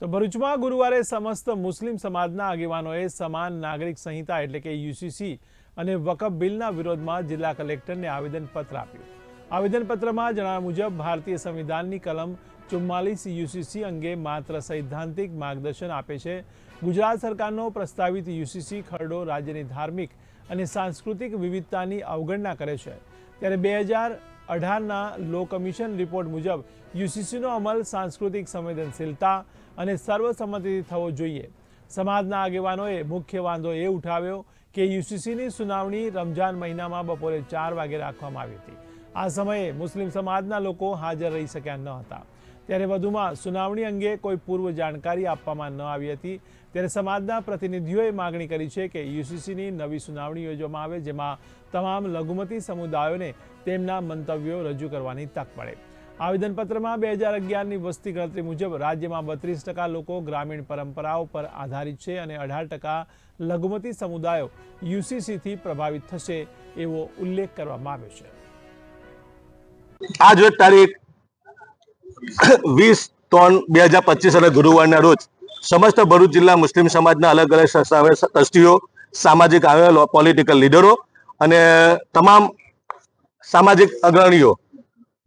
તો ભરૂચમાં ગુરુવારે સમસ્ત મુસ્લિમ સમાજના આગેવાનોએ સમાન નાગરિક સંહિતા એટલે કે યુસીસી અને વકફ બિલના વિરોધમાં જિલ્લા કલેક્ટરને આવેદનપત્ર આપ્યું. આવેદનપત્રમાં જણાવ્યા મુજબ ભારતીય સંવિધાનની કલમ ચુમ્માલીસ યુસીસી અંગે માત્ર સૈદ્ધાંતિક માર્ગદર્શન આપે છે. ગુજરાત સરકારનો પ્રસ્તાવિત યુસીસી ખરડો રાજ્યની ધાર્મિક અને સાંસ્કૃતિક વિવિધતાની અવગણના કરે છે. ત્યારે બે હજાર અઢારના લો કમિશન રિપોર્ટ મુજબ યુસીસીનો અમલ સાંસ્કૃતિક સંવેદનશીલતા અને સર્વસંમતિથી થવો જોઈએ. સમાજના આગેવાનોએ મુખ્ય વાંધો એ ઉઠાવ્યો કે યુસીસીની સુનાવણી રમજાન મહિનામાં બપોરે ચાર વાગે રાખવામાં આવી હતી. આ સમયે મુસ્લિમ સમાજના લોકો હાજર રહી શક્યા ન હતા. ત્યારે વધુમાં સુનાવણી અંગે કોઈ પૂર્વ જાણકારી આપવામાં ન આવી હતી. ત્યારે સમાજના પ્રતિનિધિઓએ માગણી કરી છે કે યુસીસીની નવી સુનાવણી યોજવામાં આવે, જેમાં તમામ લઘુમતી સમુદાયોને તેમના મંતવ્યો રજૂ કરવાની તક મળે. આવેદનપત્રમાં બે હજાર અગિયારની વસ્તી ગણતરી મુજબ રાજ્યમાં બત્રીસ ટકા લોકો ગ્રામીણ પરંપરાઓ પર આધારિત છે અને અઢાર ટકા લઘુમતી સમુદાયો યુસીસીથી પ્રભાવિત થશે એવો ઉલ્લેખ કરવામાં આવ્યો છે. આજ તારીખ વીસ ત્રણ બે હજાર પચીસ અને ગુરુવારના રોજ સમસ્ત ભરૂચ જિલ્લા મુસ્લિમ સમાજના અલગ અલગ ટ્રસ્ટીઓ સામાજિક આવેલો પોલિટિકલ લીડરો અને તમામ સામાજિક અગ્રણીઓ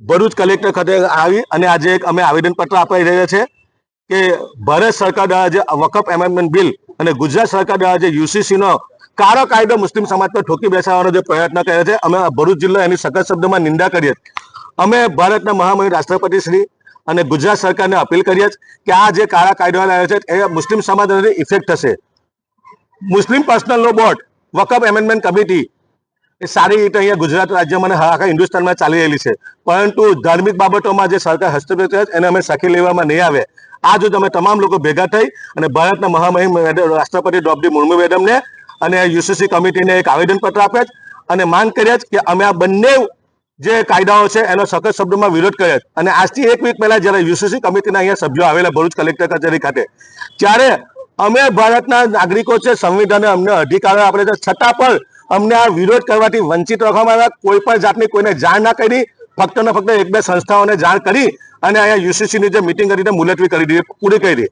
ભરૂચ કલેક્ટર ખાતે આવી અને આજે એક અમે આવેદનપત્ર આપી રહ્યા છે કે ભારત સરકાર દ્વારા જે વકફ એમેન્ડમેન્ટ બિલ અને ગુજરાત સરકાર દ્વારા જે યુસીસીનો કારો કાયદો મુસ્લિમ સમાજ પર ઠોકી બેસાડવાનો જે પ્રયત્ન કર્યો છે, અમે ભરૂચ જિલ્લો એની સખત શબ્દોમાં નિંદા કરીએ અમે ભારતના મહામહિમ રાષ્ટ્રપતિ શ્રી અને ગુજરાત સરકારને અપીલ કરીએ કે આ જે કાળા કાયદો લાવ્યો છે, એ મુસ્લિમ સમાજ ઇફેક્ટ થશે. મુસ્લિમ personal law board, Waqf amendment committee એ સારી રીતે અહીંયા ગુજરાત રાજ્યમાં અને આખા હિન્દુસ્તાનમાં ચાલી રહેલી છે. પરંતુ ધાર્મિક બાબતોમાં જે સરકાર હસ્તક્ષેપ કરે એને અમે સખી લેવામાં નહીં આવે. આ જો તમે તમામ લોકો ભેગા થઈ અને ભારતના મહામહિમ રાષ્ટ્રપતિ દ્રૌપદી મુર્મુ મેડમને અને યુસીસી કમિટીને એક આવેદનપત્ર આપ્યા અને માંગ કર્યા જ કે અમે આ બંને જે કાયદાઓ છે, એનો સખત શબ્દોમાં વિરોધ કર્યો અને આજથી એક વીક પહેલા જ્યારે યુસીસી કમિટીના અહીંયા સભ્યો આવેલા ભરૂચ કલેક્ટર કચેરી ખાતે, ત્યારે અમે ભારતના નાગરિકો છે, સંવિધાને અમને અધિકારો આપણે છે. છતાં પણ અમને આ વિરોધ કરવાથી વંચિત રાખવામાં આવ્યા. કોઈ પણ જાતની કોઈને જાણ ના કરી, ફક્ત ને ફક્ત એક બે સંસ્થાઓને જાણ કરી અને અહીંયા યુસીસીની જે મિટિંગ કરીને મુલતવી કરી દીધી, પૂરી કરી